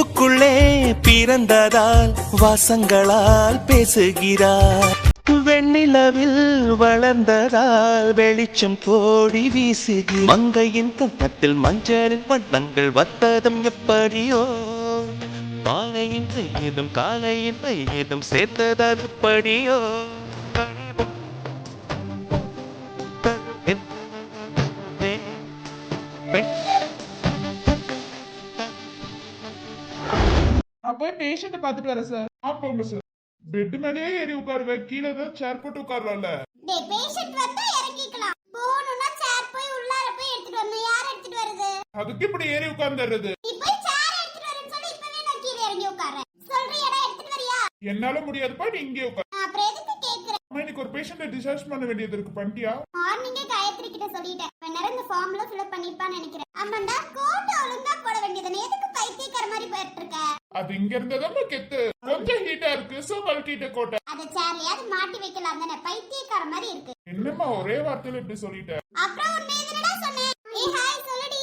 பூவுக்குள்ளே பிறந்ததால் வாசங்களால் பேசுகிறார். வெண்ணிலவில் வளர்ந்ததால் வெளிச்சம் கோடி வீசுகி மங்கையின் கன்னத்தில் மஞ்சளின் வண்ணங்கள் வத்ததும் எப்படியோ. பாலையின் ஏதும் காலையின் ஏதும் சேர்த்தது எப்படியோ. போய் பேஷண்ட்டை பார்த்துட்டு வரேன் சார் ஆ போங்க சார் பெட் மேலேயே ஏறி உட்காருவேன் கீழே தான் சேர் போட்டு உட்காரலாம்ல டேய் பேஷண்ட் வந்தா இறங்கிக்கலாம். போணும்னா சேர் போய் உள்ளார போய் எடுத்துட்டு வரணும் யார் எடுத்துட்டு வருது? அதுக்கு இப்படி ஏறி உட்கார்ந்துடுறது. நீ போய் சேர் எடுத்துட்டு வரேன்னு சொல்லி இப்பவே நான் கீழே இறங்கி உட்கார்றேன். சொல்றியடா எடுத்துட்டு வரியா? என்னால முடியாதுப்பா நீ இங்கே உட்கார் நான் அப்புறம் எதுக்கு கேக்குறேன் அம்மா, இன்னைக்கு ஒரு பேஷண்ட்டை டிஸ்சார்ஜ் பண்ண வேண்டியது இருக்கு பண்ணிட்டியா மார்னிங்கே காயத்ரி கிட்ட சொல்லிட்டேன். கொஞ்ச நேரம் இந்த ஃபார்ம்ல ஃபில் பண்ணிப்பான்னு நினைக்கிறேன். ஆமாண்டா கோட் ஒழுங்கா போட வேண்டியதுன்னு எதுக்கு பைத்தியக்கார மாதிரி போயிட்டு இருக்க அது இங்க இருந்ததா கெத்து. கொஞ்சம் ஹீட்டா இருக்கு சோ கழட்டிட்ட கோட்டை அத சேர்லயாவது மாட்டி வைக்கலாம் தானே. பைத்தியக்கார மாதிரி இருக்கு. என்னம்மா ஒரே வார்த்தையில இப்படி சொல்லிட்ட அப்புறம் உன்னை எதுனடா சொன்னேன் ஏய் ஹாய் சொல்லுடி.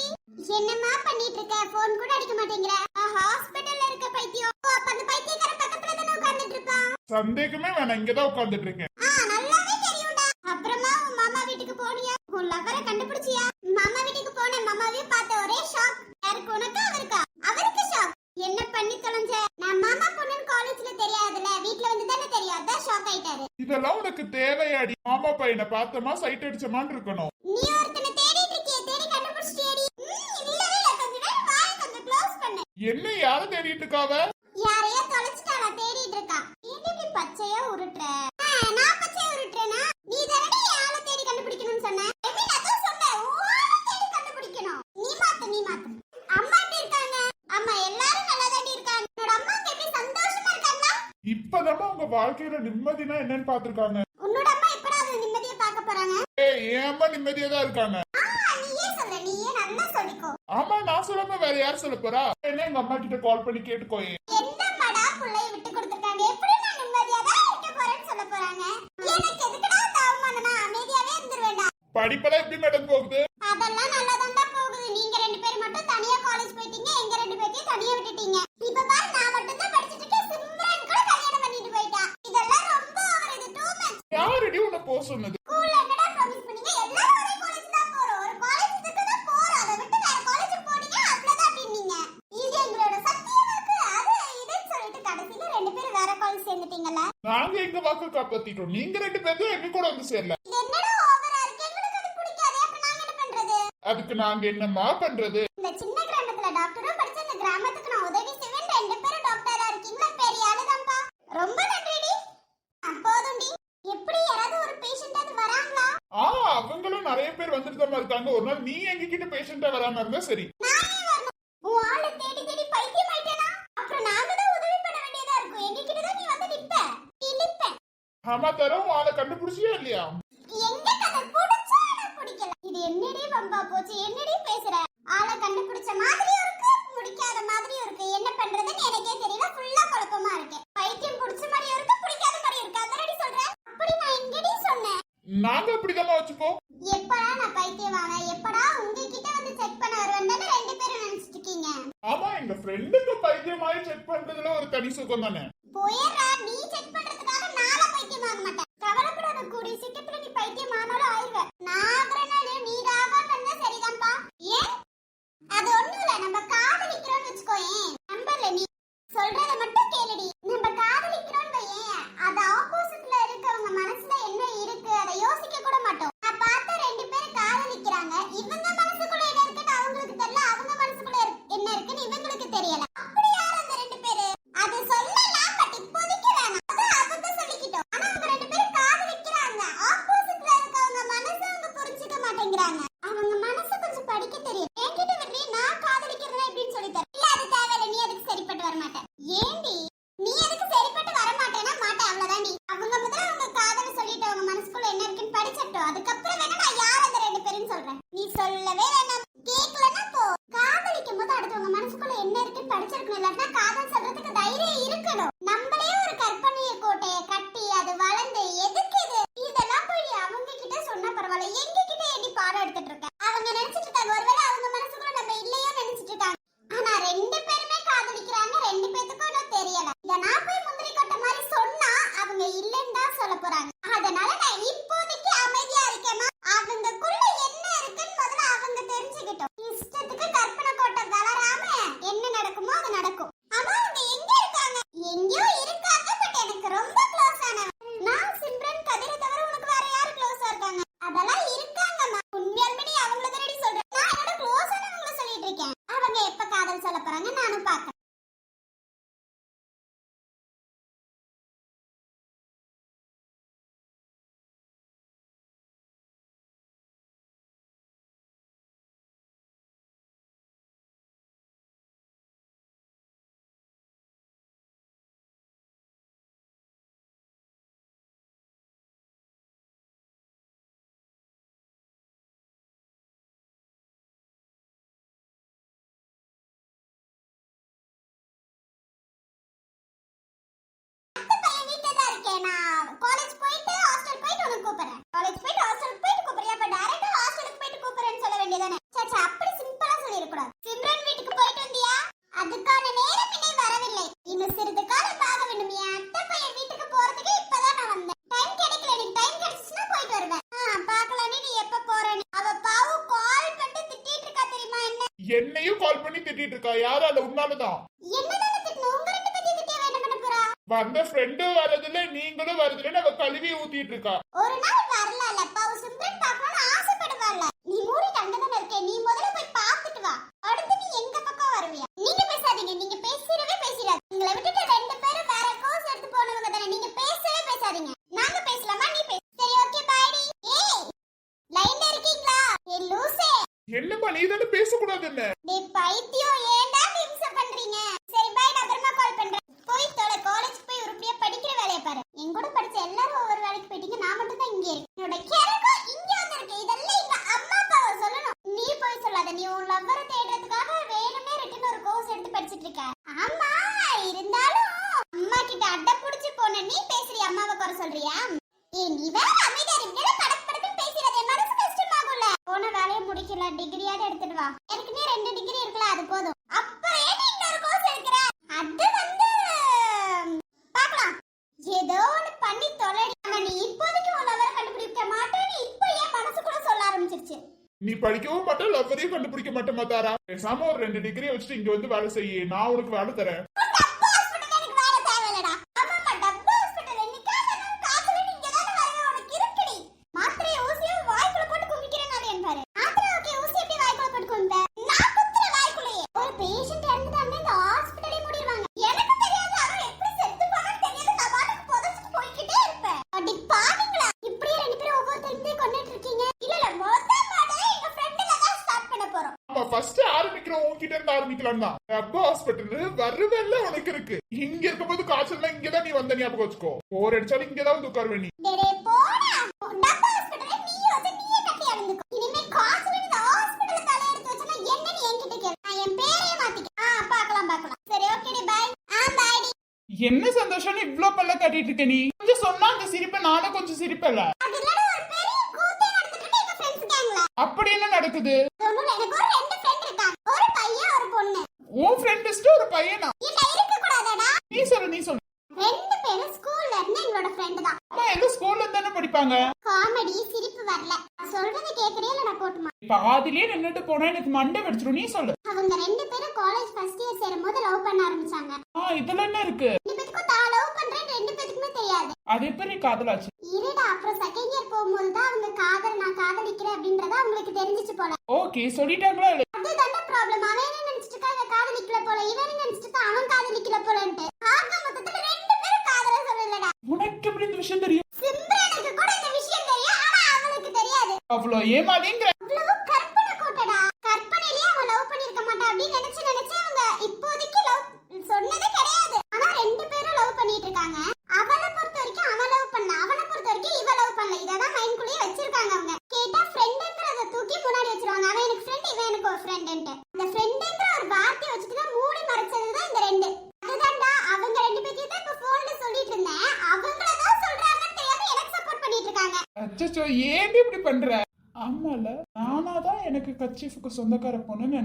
என்னம்மா பண்ணிட்டு இருக்க ஃபோன் கூட அடிக்க மாட்டேங்கிற. ஹாஸ்பிடல்ல இருக்க பைத்தியம். அப்ப அந்த பைத்தியக்கார பக்கத்துல தானே உட்கார்ந்துட்டு இருப்பான். சந்தேகமே வேணாம் இங்கதான் உட்கார்ந்துட்டு இருக்கேன் ஆ நல்லாவே தெரியும்டா அப்புறமா உன் மாமா வீட்டுக்கு போனியா உன் லவரை கண்டுபிடிச்சியா மாமா வீட்டுக்கு போனேன் மாமாவே பார்த்த ஒரே ஷாக் யாருக்கு உனக்கு அவருக்கா அவருக்கு ஷாக் என்ன பண்ணி தொலைஞ்ச நான் மாமா பொண்ணுன்னு காலேஜ்ல தெரியாதுல வீட்ல வந்து தானே தெரியும் அதான் ஷாக் ஆயிட்டாரு இதெல்லாம் உனக்கு தேவையாடி மாமா பையனை பார்த்தமா சைட் அடிச்சமான்னு இருக்கணும். என்ன யார தேடிட்டு இருக்காவ? யாரையோ தொலைச்சிட்டாளா தேடிட்டு இருக்கா. ஏன்டி இப்படி பச்சையா உருட்டுற? நான் பச்சையா உருட்டுறேனா? நீ தானடி தேடி கண்டுபிடிக்கணும்னு சொன்ன? எமி நான் தான் சொன்னேன் உன் ஆளை தேடி கண்டுபிடிக்கணும். நீ மாத்து நீ மாத்து. அம்மா எப்படி இருக்காங்க? அம்மா எல்லாரும் நல்லா தாண்டி இருக்காங்க. என்னோட அம்மாக்கு எப்படி சந்தோஷமா இப்பதாம்மா உங்க வாழ்க்கையில நிம்மதினா என்னன்னு பாத்துருக்காங்க உன்னோட அம்மா எப்படா அதை நிம்மதியா பார்க்க போறாங்க அம்மா நிம்மதியா தான் இருக்காங்க. ஆமா நான் சொல்லாம வேற யார் சொல்ல போறா? என்ன எங்க அம்மா கிட்ட கால் பண்ணி தான் இருந்துருவேண்டா. படிப்பெல்லாம் எப்படி மேடம் போகுது? அதெல்லாம் நல்லா போகுது. நீங்க ரெண்டு பேரும் மட்டும் தனியா காலேஜ் போயிட்டீங்க எங்க ரெண்டு பேத்தையும் தனியா விட்டுட்டீங்க. இப்ப பாரு நான் மட்டும் தான் படிச்சிட்டு இருக்கேன். சிம்ரன் கூட கல்யாணம் பண்ணிட்டு போயிட்டா. இதெல்லாம் ரொம்ப ஓவர் இது. டூ மச் யாரடி உன்னை போக சொன்னது? காப்பாத்திட்டோம். நீங்க ரெண்டு பேரும் எங்க கூட வந்து சேரல. என்ன அதுக்கு நாங்க என்னம்மா பண்றது? இந்த சின்ன கிராமத்துல டாக்டரும் படிச்ச இந்த கிராமத்துக்கு நான் உதவி செய்வேன். ரெண்டு பேரும் டாக்டரா இருக்கீங்களா பெரிய ஆளுதான்ப்பா. ரொம்ப நன்றிடி. அப்போதும்டி எப்படி யாராவது ஒரு பேஷண்ட் அது வராங்களா? ஆ அவங்களும் நிறைய பேர் வந்துட்டு தான் இருக்காங்க. ஒரு நாள் நீ எங்க கிட்ட பேஷண்டா வராம இருந்தா சரி நான் ஏன் வரணும் உன் ஆளை தேடி தேடி பைத்தியம் ஆயிட்டேனா அப்புறம் நாங்க தான் உதவி பண்ண வேண்டியதா இருக்கும் எங்க கிட்ட தான் நீ வந்து நிப்ப இழிப்ப ஆமா தரம் ஆளை கண்டுபிடிச்சியா இல்லையா? இது என்னடி பம்பா போச்சு? என்னடி பேசுற? ஆளை கண்டுபிடிச்ச மாதிரியும் இருக்கு மாதிரியும் இருக்கு. என்ன பண்றதுன்னு எனக்கே தெரியல. ஃபுல்லா குழப்பமா இருக்கு பைத்தியம் பிடிச்ச மாதிரியும் இருக்கு பிடிக்காத மாதிரியும் இருக்கு. அதனடி சொல்றேன் அப்படி நான் எங்கடி சொன்னேன்? நாங்க அப்படிதாம்மா வச்சுப்போம் எப்படா நான் பைத்தியமான எப்படா உங்ககிட்ட வந்து செக் பண்ண வருவேன் தானே ரெண்டு பேரும் நினைச்சிட்டு இருக்கீங்க? ஆமா எங்க ஃப்ரெண்டுக்கு பைத்தியமாயி செக் பண்றதுல ஒரு தனி சுகம் தானே போயிடுறா நீ செக் பண்றதுக்காக நாளா பைத்தியம் ஆக மாட்டேன் கவலைப்படாத கூடி சீக்கிரத்துல நீ பைத்தியம் ஆனாலும் ஆயிருவ நான் நாள் நீ ஆகாம இருந்தா சரிதான்ப்பா ஏன்? அது ஒண்ணும் இல்ல. நம்ம காதலிக்கிறோம்னு வச்சுக்கோயே நம்பர்ல நீ சொல்றத மட்டும் கேளுடி. நம்ம காதலிக்கிறோம்னு வையே அது ஆப்போசிட்ல இருக்கவங்க மனசுல என்ன இருக்கு அதை யோசிக்க கூட மாட்டோம். நான் பார்த்த ரெண்டு பேரும் காதலிக்கிறாங்க. இவங்க மனசுக்குள்ள என்ன இருக்குன்னு அவங்களுக்கு தெரியல. அவங்க மனசுக்குள்ள இருக்கு- என்ன இருக்குன்னு இவங்களுக்கு தெரியல. கூப்பிடுறேன். காலேஜ் போயிட்டு ஹாஸ்டல் போயிட்டு கூப்பிடுறியா அப்ப டைரக்டா ஹாஸ்டலுக்கு போயிட்டு கூப்பிடுறேன்னு சொல்ல வேண்டியதானே சச்சா அப்படி சிம்பிளா சொல்லிடக்கூடாது. சிம்ரன் வீட்டுக்கு போயிட்டு வந்தியா? அதுக்கான நேரம் இன்னை வரவில்லை. இன்னும் சிறிது காலம் ஆக வேண்டும். என் அத்தை பையன் வீட்டுக்கு போறதுக்கு இப்பதான் நான் வந்தேன். டைம் கிடைக்கல எனக்கு டைம் கிடைச்சுச்சுன்னா போயிட்டு வருவேன். ஆ பார்க்கலான்னு நீ எப்ப போறேன்னு. அவ பாவு கால் பண்ணிட்டு திட்டிட்டு இருக்கா தெரியுமா என்ன? என்னையும் கால் பண்ணி திட்டிட்டு இருக்கா? யாரு அந்த உன்னாலதான்? என்னதானே திட்டணும் உங்க ரெண்டு பத்தி திட்டியா என்ன பண்ண போறா? வந்த ஃப்ரெண்டும் வரதுல நீங்களும் வரதுல அவ கழுவி ஊத்திட்டு இருக்கா ஒரு நாள் வரல பாவு சிம்ரன் பார்க்கணும்னு ஆசைப்படுவாள்ல நீ மூடி அங்கதானே இருக்கே நீ முதல்ல போய் பார்த்துட்டு வா அடுத்து நீ எங்க பக்கம் வருவியா நீங்க பேசாதீங்க நீங்க பேசிடவே பேசிடாது உங்களை விட்டுட்டு ரெண்டு பேரும் வேற கோர்ஸ் எடுத்து போனவங்க தானே நீங்க பேசவே பேசாதீங்க நாங்க பேசலாமா நீ பேசு சரி ஓகே பாய்டி ஏய் லைன்ல இருக்கீங்களா ஏ லூசே என்னப்பா நீ தானே பேசக்கூடாது என்ன? டேய் பைத்தியம் ஏன்டா ஹிம்சை பண்றீங்க சரி பாய் நான் அப்புறமா கால் பண்றேன் போய் தொலை காலேஜ் போய் உருப்படியா படிக்கிற வேலையை பாரு என் கூட படிச்ச எல்லாரும் ஒவ்வொரு வேலைக்கு போயிட்டீங்க நான் மட்டும் தான் இங்க இருக்கேன் என்னோட கிழக்கும் இங்க வந்திருக்கு இதெல்லாம் எங்க அம்மா அப்பாவை சொல்லணும் நீ போய் சொல்லாத நீ உன் லவ்வரை தேடுறதுக்காக வேணுமே ரிட்டன் ஒரு கோர்ஸ் எடுத்து படிச்சிட்டு இருக்க ஆமா இருந்தாலும் அம்மா கிட்ட அட்டை புடிச்சு போன நீ பேசுறிய அம்மாவை குறை சொல்றியா ஏய் நீ வேற அமைதியா இப்படியே படக் படக்குன்னு பேசிடாத என் மனசு கஷ்டமாகும்ல போன வேலையை முடிக்கல டிகிரியாவது எடுத்துட்டு வா எனக்கு நீ ரெண்டு டிகிரி இருக்குல்ல அது போதும் அப்புறம் ஏன் நீ இன்னொரு கோர்ஸ் எடுக்கிற அது வந்து பார்க்கலாம் ஏதோ ஒண்ணு பண்ணி தொலைடி ஆனா நீ இப்போதைக்கு உன் லவரை கண்டுபிடிக்க மாட்டேன்னு இப்போ ஏன் மனசுக்குள்ள சொல்ல ஆரம்பிச்சிருச்சு நீ படிக்கவும் மாட்டேன் லவ்வரையும் கண்டுபிடிக்க மாட்டேன் மாத்தாரா? பேசாம ஒரு ரெண்டு டிகிரி வச்சுட்டு இங்க வந்து வேலை செய்ய நான் உனக்கு வேலை தரேன். ஆரம்பிக்கிறோம் உன்கிட்ட இருந்து ஆரம்பிக்கலாம் தான் ரப்ப ஹாஸ்பிட்டல் வருவேல்ல உனக்கு இருக்கு. இங்க இருக்கும்போது காய்ச்சல்னா இங்கதான் நீ வந்த ஞாபகம் வச்சுக்கோ. போர் அடிச்சாலும் இங்கதான் வந்து உட்காருவே நீ. என்ன சந்தோஷம்னு இவ்ளோ பல்ல கட்டிட்டு இருக்க நீ? கொஞ்சம் சொன்னா அந்த சிரிப்பை நானும் கொஞ்சம் சிரிப்பல அது இல்லடா ஒரு பெரிய கூத்தே நடந்துட்டு இருக்கு எங்க ஃப்ரெண்ட்ஸ் கேங்ல அப்படி என்ன நடக்குது ஒண்ணுல எனக்கு ஒரு ரெண்டு ஃப்ரெண்ட் இருக்காங்க ஒரு பையன் ஒரு பொண்ணு உன் ஃப்ரெண்ட் ஒரு பையனா? இல்ல இருக்க கூடாதடா நீ சொல்லு நீ சொல்லு. ரெண்டு பேரும் ஸ்கூல்ல இருந்து எங்களோட ஃப்ரெண்ட் தான். ஆமா எங்க ஸ்கூல்ல தானே படிப்பாங்க? காமெடி சிரிப்பு வரல. சொல்றதை கேக்குறியா இல்ல நான் போட்டுமா பாதிலேயே நின்னுட்டு போனா எனக்கு மண்டை வெடிச்சிடும் நீ சொல்லு. அவங்க ரெண்டு பேரும் காலேஜ் ஃபர்ஸ்ட் இயர் சேரும்போது லவ் பண்ண ஆரம்பிச்சாங்க. ஆ இதுல என்ன இருக்கு? ரெண்டு பேத்துக்கும் தான் லவ் பண்றேன் ரெண்டு பேத்துக்குமே தெரியாது. அது எப்படி காதலாச்சு? இருடா அப்புறம் செகண்ட் இயர் போகும்போது தான் அவங்க காதல் நான் காதலிக்கிறேன் அப்படின்றத அவங்களுக்கு தெரிஞ்சிச்சு போல. ஓகே சொல்லிட்டாங்களா இல்ல அதுதான்டா ப்ராப்ளம் அவன் என்ன நினைச்சிட்டு காதலிக்கல போல. இவன் of law. Yema dingra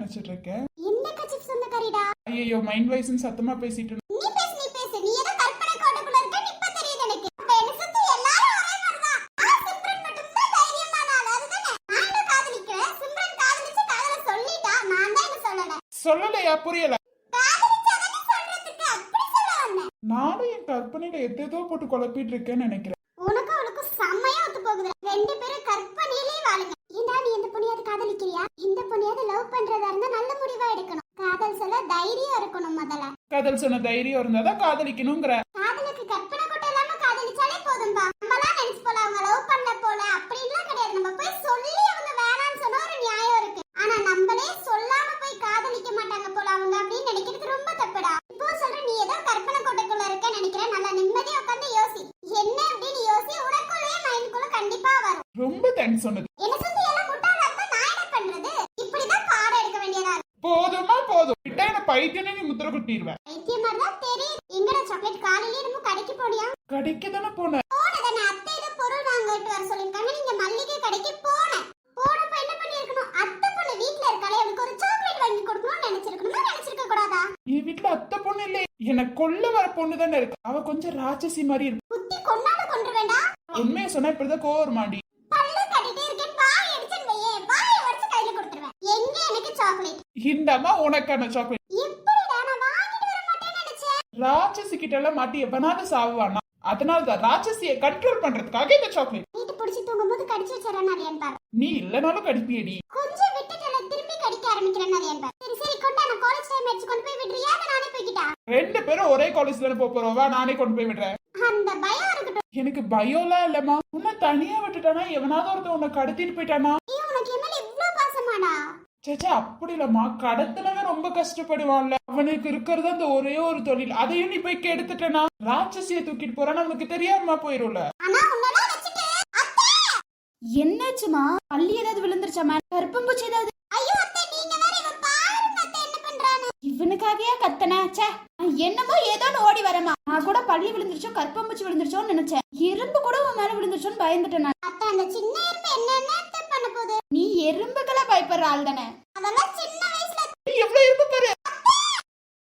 நினைச்சிட்டு இருக்கேன் என்ன கட்சி சொந்தக்காரிடா? ஐயோ மைண்ட் வைஸ்னு சத்தமா பேசிட்டு. நீ பேசு நீ பேசு. நீ ஏதோ கற்பனை கோட்டைக்குள்ள இருக்க இப்ப தெரியுது எனக்கு. அப்ப என்ன சுத்தி எல்லாரும் ஒரே மாதிரிதான் ஆனா சிம்ரன் மட்டும் தான் தைரியமான ஆள். அதுதானே? நான் காதலிக்கிறேன் சிம்ரன் காதலிச்சு காதல சொல்லிட்டா. நான் தான் என்ன சொல்லல. சொல்லலையா? புரியல. நானும் என் கற்பனையில எத்தேதோ போட்டு குழப்பிட்டு இருக்கேன்னு நினைக்கிறேன். உனக்கும் அவளுக்கும் செம்மையா ஒத்து போகுது. ரெண்டு பேரும் கற்பனையிலே வாழுங்க ஏண்டா நீ இந்த பொண்ணையாவது காதலிக்கிறியா? இந்த பொண்ணையாவது லவ் பண்றதா இருந்தா நல்ல முடிவா எடுக்கணும். காதல் சொல்ல தைரியம் இருக்கணும் முதல்ல. காதல் சொன்ன தைரியம் இருந்தாதான் காதலிக்கணுங்கிற. காதலுக்கு கற்பனை கூட இல்லாம காதலிச்சாலே போதும்பா. நம்மலாம் நினைச்சு போல அவங்க லவ் பண்ண போல அப்படின்லாம் கிடையாது நம்ம போய் சொல்லி அவங்க வேணாம்னு சொன்னா ஒரு நியாயம் இருக்கு ஆனா நம்மளே சொல்லாம போய் காதலிக்க மாட்டாங்க போல அவங்க அப்படின்னு நினைக்கிறது ரொம்ப தப்புடா இப்போ சொல்ற நீ ஏதோ கற்பனை கோட்டைக்குள்ள இருக்க நினைக்கிறேன் நல்லா நிம்மதியா உட்காந்து யோசி என்ன அப்படின்னு யோசி உனக்குள்ளேயே மைண்டுக்குள்ள கண்டிப்பா வரும் ரொம்ப தேங்க்ஸ் சொன்னது என்ன சொல்லி எல்லாம் முட்டாளா இருந்தா நான் என்ன பண்றது இப்படிதான் பாடம் எடுக்க வேண்டியதா இருக்கு போதுமா போதும் பைத்தியனே நீ முத்திர குட்டிடுவேன் பைத்தியம் மாதிரி தான் தெரியுது. எங்கடா சாக்லேட் காலையிலேயே நம்ம கடைக்கு போனியா? கடைக்கு தானே போன போனதானே அத்தை ஏதோ பொருள் வாங்கிட்டு வர சொல்லிருக்காங்க நீங்க மல்லிகை கடைக்கு போனேன் போனப்ப என்ன பண்ணிருக்கணும் அத்தை பொண்ணு வீட்ல இருக்காளே அவளுக்கு ஒரு சாக்லேட் வாங்கி கொடுக்கணும்னு நினைச்சிருக்கணுமா? நினைச்சிருக்க கூடாதா? என் வீட்டுல அத்தை பொண்ணு இல்லை எனக்கு கொல்ல வர பொண்ணு தானே இருக்கு. அவ கொஞ்சம் ராட்சசி மாதிரி இருக்கு குத்தி கொண்டாட கொண்டு வேண்டாம் உண்மையை சொன்னா இப்படிதான் கோவர் மாடி பல்லு கட்டிட்டே இருக்கேன் ராட்சசி கிட்ட எல்லாம் மாட்டி எவனாலும் சாவானா அதனால தான் ராட்சசியை கண்ட்ரோல் பண்றதுக்காக இந்த சாக்லேட் வீட்டு பிடிச்சி தூங்கும்போது கடிச்சு பாரு. நீ இல்லனாலும் கடிப்பியடி. கொஞ்சம் விட்டுட்டு திரும்பி கடிக்க ஆரம்பிக்கிறேன் சரி சரி கொண்டா நான் காலேஜ் டைம் ஆயிடுச்சு கொண்டு போய் விடுறியா நானே போய்கிட்டா ரெண்டு பேரும் ஒரே காலேஜ் தானே போப் போறோம். வா நானே கொண்டு போய் விடுறேன். அந்த பயம் இருக்கட்டும். எனக்கு பயம்லாம் இல்லம்மா. உன்னை தனியா விட்டுட்டானா? எவனாவது ஒருத்தன் உன்னை கடத்திட்டு போயிட்டானா நீ உனக்கு என் மேல இவ்ளோ பாசமாடா சேச்சா அப்படி இல்லம்மா. கடத்தினவன் ரொம்ப கஷ்டப்படுவான்ல. அவனுக்கு இருக்கிறது அந்த ஒரே ஒரு தொழில். அதையும் நீ போய் கெடுத்துட்டனா ராட்சசியை தூக்கிட்டு போறான்னு அவனுக்கு தெரியாம போயிரும்ல. என்னாச்சுமா? பள்ளி ஏதாவது விழுந்துருச்சாமா கருப்பம்பூச்சி ஏதாவது? ஐயோ அத்தை நீங்க வேற இவன் பாருங்க அத்தை என்ன பண்றான்னு. இவனுக்காகவே கத்தன? ச்சே நான் என்னமோ ஏதோன்னு ஓடி வரமா நான் கூட பள்ளி விழுந்துருச்சோ கருப்பம்பூச்சி விழுந்துருச்சோன்னு நினைச்சேன். எறும்பு கூட உன் மேல விழுந்துருச்சோன்னு பயந்துட்டேன் அந்த சின்ன எறும்பு என்னென்ன பண்ண போகுது? நீ எறும்புகளை பயப்படுற ஆள் தானே? அதெல்லாம் சின்ன வயசுல நீ எவ்வளவு இருப்பு பாரு.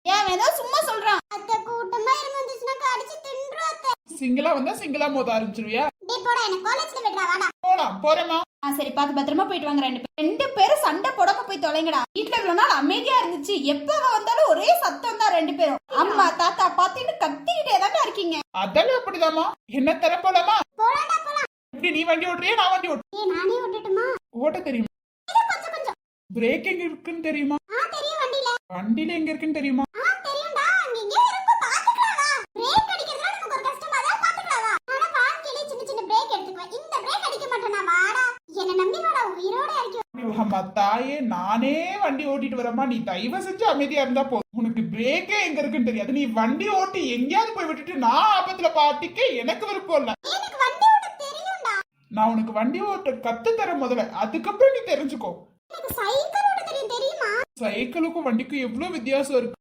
ஏன் ஏதோ சும்மா சொல்றான். அத்தை கூட்டமா எறும்பு வந்துச்சுன்னா கடிச்சு தின்றும் அத்தை. சிங்கிளா வந்தா சிங்கிளா மோத ஆரம்பிச்சிருவியா? டே போடா எனக்கு காலேஜ்ல விடுறா வாடா. போலாம் போறேமா ஆ சரி பார்த்து பத்திரமா போயிட்டு வாங்க ரெண்டு பேரும். ரெண்டு பேரும் சண்டை போடாம போய் தொலைங்கடா. வீட்டுல இவ்வளவு நாள் அமைதியா இருந்துச்சு. எப்ப வந்தாலும் ஒரே சத்தம் தான் ரெண்டு பேரும். அம்மா தாத்தா பாத்துட்டு கத்திக்கிட்டே தானே இருக்கீங்க. அதெல்லாம் அப்படிதாம்மா. என்ன தர போலாம். இப்படி நீ வண்டி ஓட்டுறியா? நான் வண்டி ஓட்டு ஏய் நானே ஓட்ட தெரியுமா? இது கொஞ்சம் கொஞ்சம். பிரேக் எங்க இருக்குன்னு தெரியுமா? ஆ தெரியும் வண்டியில. வண்டியில எங்க இருக்குன்னு தெரியுமா? ஆ தெரியும்டா அங்க எங்கேயோ இருக்கும் பாத்துக்கலாம் வா பிரேக் அடிக்கிறதுல நமக்கு ஒரு கஷ்டமா தான் பாத்துக்கலாம் வா ஆனா வாழ்க்கையில சின்ன சின்ன பிரேக் எடுத்துக்குவேன். இந்த பிரேக் அடிக்க மாட்டேனா வாடா. என்ன நம்பி வாடா. உயிரோட இறக்கி அம்மா தாயே நானே வண்டி ஓட்டிட்டு வரமா நீ தயவு செஞ்சு அமைதியா இருந்தா போதும். உனக்கு பிரேக்கே எங்க இருக்குன்னு தெரியாது. நீ வண்டி ஓட்டி எங்கேயாவது போய் விட்டுட்டு நான் ஆபத்துல பாட்டிக்க எனக்கு விருப்பம் இல்ல எனக்கு வண்டி ஓட்ட தெரியும்டா நான் உனக்கு வண்டி ஓட்ட கத்து தரேன் முதல்ல. அதுக்கப்புறம் நீ தெரிஞ்சுக்கோ. சைக்கிளுக்கும் வண்டிக்கும் எவ்வளவு வித்தியாசம் இருக்கு.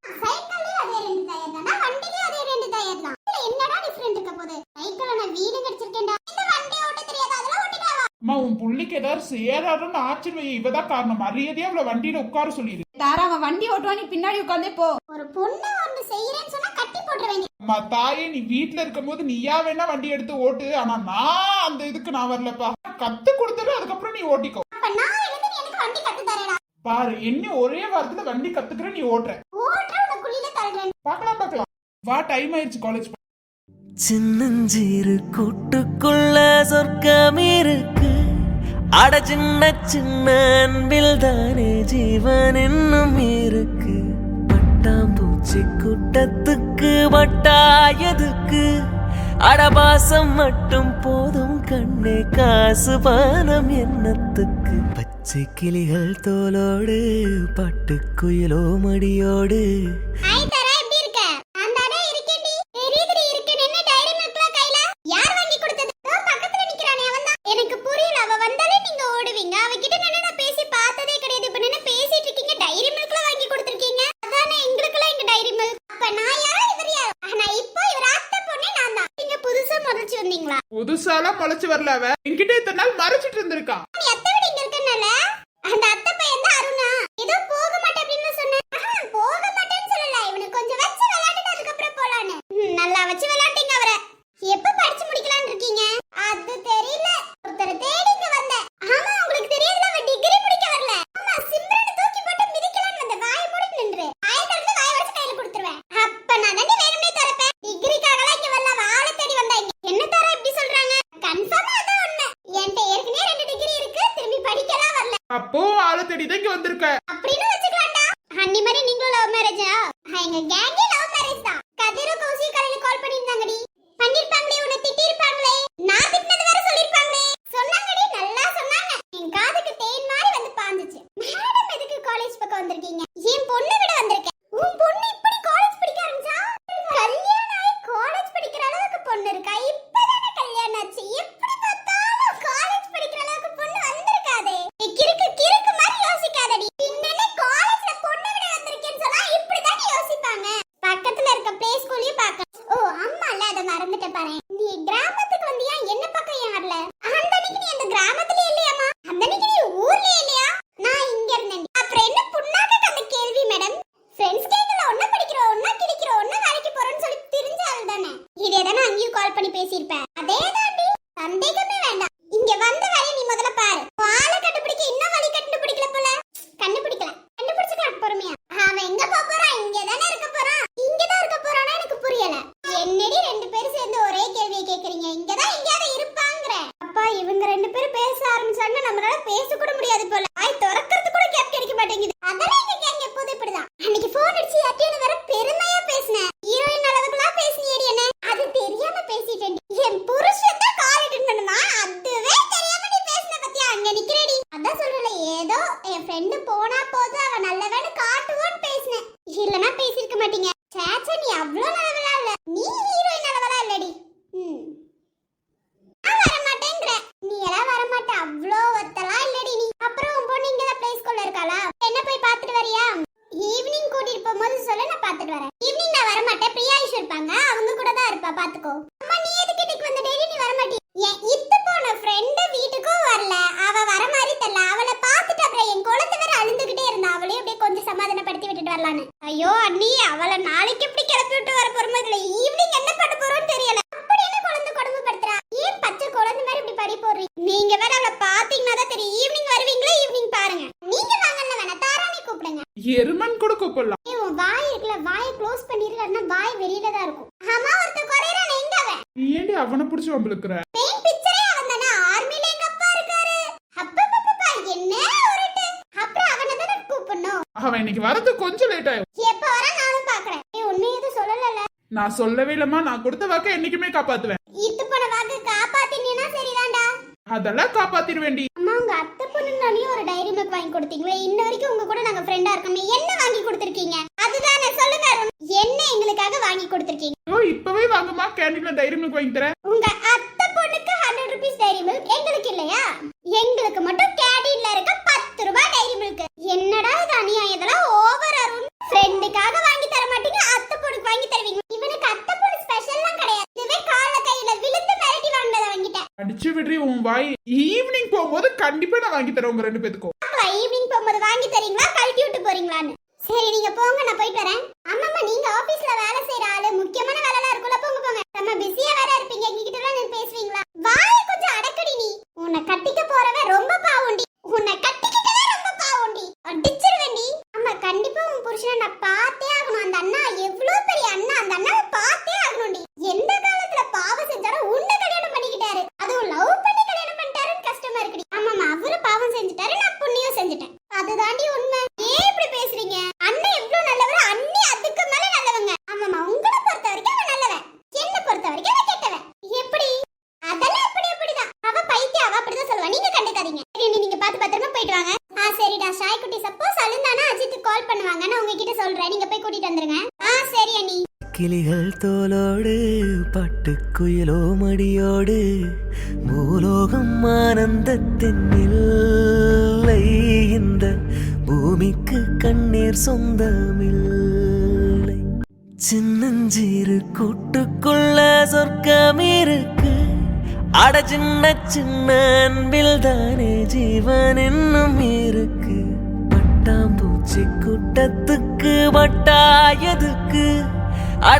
உன் புள்ளிக்கு ஏதாவது சேராருன்னு ஆச்சு வை இவதான் காரணம். மரியாதையா அவளை வண்டியில உட்கார சொல்லிடு. தாரா அவன் வண்டி ஓட்டுவான் நீ பின்னாடி உட்காந்தே போ. ஒரு பொண்ணு அம்மா தாயே நீ வீட்ல இருக்கும்போது நீயா வேணா வண்டி எடுத்து ஓட்டு. ஆனா நான் அந்த இதுக்கு நான் வரலப்பா. கத்து கொடுத்துட்டு அதுக்கப்புறம் நீ ஓட்டிக்கோ. அப்ப நான் எழுந்து நீ எனக்கு வண்டி கத்து தரேடா? பாரு என்ன ஒரே வாரத்துல வண்டி கத்துக்கிற நீ ஓட்டுற. பார்க்கலாம் பார்க்கலாம். வா டைம் ஆயிடுச்சு காலேஜ் சின்னஞ்சிறு கூட்டுக்குள்ள சொர்க்கம் இருக்கு அட சின்ன சின்ன அன்பில் தானே ஜீவன் இன்னும் இருக்கு. பட்டாம்பூச்சி கூட்டத்துக்கு எதுக்கு வட்டா எதுக்கு? அடபாசம் மட்டும் போதும் கண்ணே காசு பானம் என்னத்துக்கு? பச்சை கிளிகள் தோலோடு பட்டுக்குயிலோ மடியோடு ஹாய் தரா எப்படி இருக்க நான் தானே இருக்கேன்டி தெரியுதுடி இருக்கேன் என்ன டைரி மில்க்லாம் கையில யார் வாங்கி கொடுத்தது இதோ பக்கத்துல நிக்கிறானே அவன் தான் எனக்கு புரியல அவ வந்தாலே நீங்க ஓடுவீங்க அவகிட்ட நின்னு நான் பேசி பார்த்ததே கிடையாது இப்ப நின்னு பேசிட்டு இருக்கீங்க டைரி மில்க்லாம் வாங்கி கொடுத்திருக்கீங்க அதானே எங்களுக்குலாம் இங்க டைரி மில்க் அப்ப நான் யாரோ இவர் யாரோ ஆனா இப்போ இவர் அத்தை பொண்ணே நான் தான் நீங்க புதுசா முறைச்சு வந்தீங்களா புதுசாலாம் முளைச்சு அவ என்கிட்ட இத்தனை நாள் மறைச்சிட்டு இருந்திருக்கான் நீ அத்தை வீடு இங்க அந்த அத்தை பையன் தான் அருணா. ஏதோ போக மாட்டேன் அப்படின்னு சொன்னேன். போக மாட்டேன்னு சொல்லல. இவனுக்கு கொஞ்சம் வச்சு விளையாண்டுட்டு அதுக்கப்புறம் போலான்னு. ம், நல்லா வச்சு ஏதோ என் ஃப்ரெண்டு போனா போது அவன் நல்லவன்னு காட்டுவோன்னு இதுல ஈவினிங் என்ன பண்ண போறோம்னு தெரியல. அப்படி என்ன குழந்தை கொடுமைப்படுத்துறா ஏன் பச்சை குழந்தை மாதிரி இப்படி படி போடுறீங்க நீங்க வேற அவளை பாத்தீங்கன்னா தான் தெரியும். ஈவினிங் வருவீங்களா ஈவினிங் பாருங்க. நீங்க வாங்கல வேணா தாராணி கூப்பிடுங்க. எருமன் கூட கூப்பிடலாம். உன் வாய் இருக்குல்ல வாயை க்ளோஸ் பண்ணிருக்கா வாய் வெளியில தான் இருக்கும். ஆமா ஒருத்த குறையறானே எங்க அவன்? நீ ஏன்டி அவனை பிடிச்சி வம்பிழுக்கிற? மெயின் பிக்சரே அவன் தானே ஆர்மில எங்க அப்பா இருக்காரு? அப்பப்பப்பா என்ன உருட்டு? அப்புறம் அவனை தானே கூப்பிடணும். அவன் இன்னைக்கு வரது கொஞ்சம் லேட் ஆகும் எப்ப வர நானும் பாக்குறேன் ஏய் உண்மையை எதுவும் சொல்லல நான் சொல்லவே இல்லம்மா. நான் கொடுத்த வாக்க என்னைக்குமே காப்பாத்துவேன். இத்து போன வாக்கு காப்பாத்தினா சரிதான்டா. அதெல்லாம் காப்பாத்திடுவேண்டி அம்மா உங்க அத்தை பொண்ணுங்களையும் ஒரு டைரி மில்க் வாங்கி கொடுத்தீங்களே. இன்ன வரைக்கும் உங்க கூட நாங்க ஃப்ரெண்டா இருக்கோமே. என்ன வாங்கி கொடுத்திருக்கீங்க? அதுதானே சொல்லுங்க. என்ன எங்களுக்காக வாங்கி கொடுத்திருக்கீங்க? ஐயோ இப்பவே வாங்கம்மா. கேண்டீன்ல டைரி மில்க் வாங்கி தரேன் உங்க அத்தை பொண்ணுக்கு ஹண்ட்ரட் ருபீஸ் டைரி மில்க் எங்களுக்கு இல்லையா எங்களுக்கு மட்டும் கேடீன்ல இருக்க பத்து ரூபாய் டைரி மில்க் என்னடா இது அநியாயம் இதெல்லாம் ஓவர் அருண் ஃப்ரெண்டுக்காக வாங்கி தர மாட்டீங்க அத்தை பொண்ணுக்கு வாங்கி தருவீங்க இவனுக்கு அத்தை பொண்ணு ஸ்பெஷல்லாம் கிடையாது இதுவே கால கையில விழுந்து மிரட்டி வாங்கினதை வாங்கிட்டேன் அடிச்சு விடுறி உன் வாய் ஈவினிங் போகும்போது கண்டிப்பா நான் வாங்கி தரேன் உங்க ரெண்டு பேத்துக்கும் பார்க்கலாம் ஈவினிங் போகும்போது வாங்கி தரீங்களா கழட்டி விட்டு போறீங்களான்னு சரி நீங்க போங்க நான் போயிட்டு வரேன் ஆமாம்மா நீங்க ஆபீஸ்ல வேலை செய்யற ஆளு முக்கியமான வேலைலாம் இருக்குல்ல போங்க போங்க நம்ம பிஸியா வேற இருப்பீங்க எங்ககிட்ட எல்லாம் நீங்க பேசுவீங்களா வாய கொஞ்சம் அடக்கடி நீ உன்னை கட்டிக்க போறவன் ரொம்ப பாவுண்டி உன்னை கட்டிக்கிட்டவே ரொம்ப பாவுண்டி அடிச்சிருவேண்டி ஆமா கண்டிப்பா உன் புருஷனை நான் பார்த்தே ஆகணும் அந்த அண்ணா எவ்வளவு பெரிய அண்ணா அந்த அண்ணாவை பார்த்தே ஆகணும்டி எந்த காலத்துல பாவம் செஞ்சாரோ உன்னை கல்யாணம் பண்ணிக்கிட்டாரு அதுவும் லவ் பண்ணி கல்யாணம் பண்ணிட்டாருன்னு கஷ்டமா இருக்குடி ஆமாமா அவரு பாவம் செஞ்சுட்டாரு நான் புண்ணியம் செஞ்சுட்டேன் அதுதாண்டி உண்மை ஏன் இப்படி பேசுறீங்க அண்ணன் எவ்வளவு நல்லவர் அண்ணி அதுக்கு மேல நல்லவங்க ஆமாமா உங்களை பொறுத்த வரைக்கும் அவன் நல்லவன் என்ன பொறுத்த வரைக்கும் அவன் கெட்டவன் எப்படி அதெல்லாம் எப்படி எப்படிதான் அவ பைத்தியம் அவ அப்படிதான் சொல்லுவா நீங்க கண்டுக்காதீங்க சரி அண்ணி, நீங்க பார்த்து பத்திரமா போயிட்டு வாங்க. ஆ சரிடா. ஷாய் குட்டி சப்போஸ் அழுந்தானா அஜித் கால் பண்ணுவாங்க. நான் உங்ககிட்ட சொல்றேன். நீங்க போய் கூட்டிட்டு வந்துருங்க. ஆ சரி அண்ணி. கிளிகள் தோலோடு பட்டுக்குயிலோ மடியோடு பூலோகம் ஆனந்தத்தின் இல்லை. இந்த பூமிக்கு கண்ணீர் சொந்தமில்லை. சின்னஞ்சிறு கூட்டுக்குள்ள சொர்க்கம் இருக்கு அட சின்ன சின்ன அன்பில் தானே ஜீவன் இன்னும் இருக்கு. பட்டாம்பூச்சி கூட்டத்துக்கு வட்டாயதுக்கு